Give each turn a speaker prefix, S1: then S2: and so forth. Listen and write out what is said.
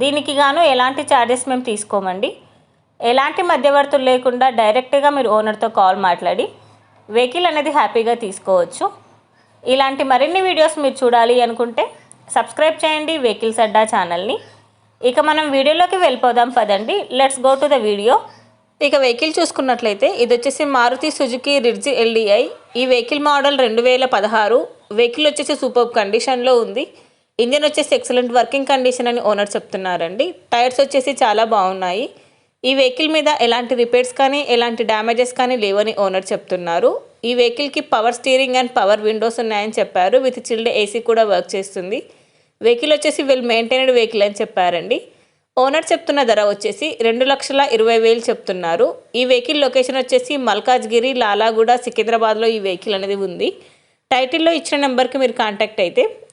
S1: దీనికి గాను ఎలాంటి ఛార్జెస్ మేము తీసుకోమండి. ఎలాంటి మధ్యవర్తులు లేకుండా డైరెక్ట్గా మీరు ఓనర్తో కాల్ మాట్లాడి వెహికల్ అనేది హ్యాపీగా తీసుకోవచ్చు. ఇలాంటి మరిన్ని వీడియోస్ మీరు చూడాలి అనుకుంటే సబ్స్క్రైబ్ చేయండి వెహికల్స్ అడ్డా ఛానల్ని ఇక మనం వీడియోలోకి వెళ్ళిపోదాం పదండి. Let's go to the video ఇక వెహికల్ చూసుకున్నట్లయితే ఇది వచ్చేసి మారుతి సుజుకి రిడ్జి ఎల్డిఐ. ఈ వెహికల్ మోడల్ రెండు వేల పదహారు. వెహికల్ వచ్చేసి సూపర్ కండిషన్లో ఉంది. ఇంజన్ వచ్చేసి ఎక్సలెంట్ వర్కింగ్ కండిషన్ అని ఓనర్ చెప్తున్నారండి. టైర్స్ వచ్చేసి చాలా బాగున్నాయి. ఈ వెహికల్ మీద ఎలాంటి రిపేర్స్ కానీ ఎలాంటి డ్యామేజెస్ కానీ లేవని ఓనర్ చెప్తున్నారు. ఈ వెహికల్కి power steering and power windows ఉన్నాయని చెప్పారు. విత్ చిల్డ్ ఏసీ కూడా వర్క్ చేస్తుంది. వెహికల్ వచ్చేసి వెల్ మెయింటైన్డ్ వెహికల్ అని చెప్పారండి. ఓనర్ చెప్తున్న ధర వచ్చేసి రెండు లక్షల ఇరవై వేలు చెప్తున్నారు. ఈ వెహికల్ లొకేషన్ వచ్చేసి మల్కాజ్గిరి లాలాగూడ సికింద్రాబాద్లో ఈ వెహికల్ అనేది ఉంది. టైటిల్లో ఇచ్చిన నెంబర్కి మీరు కాంటాక్ట్ అయితే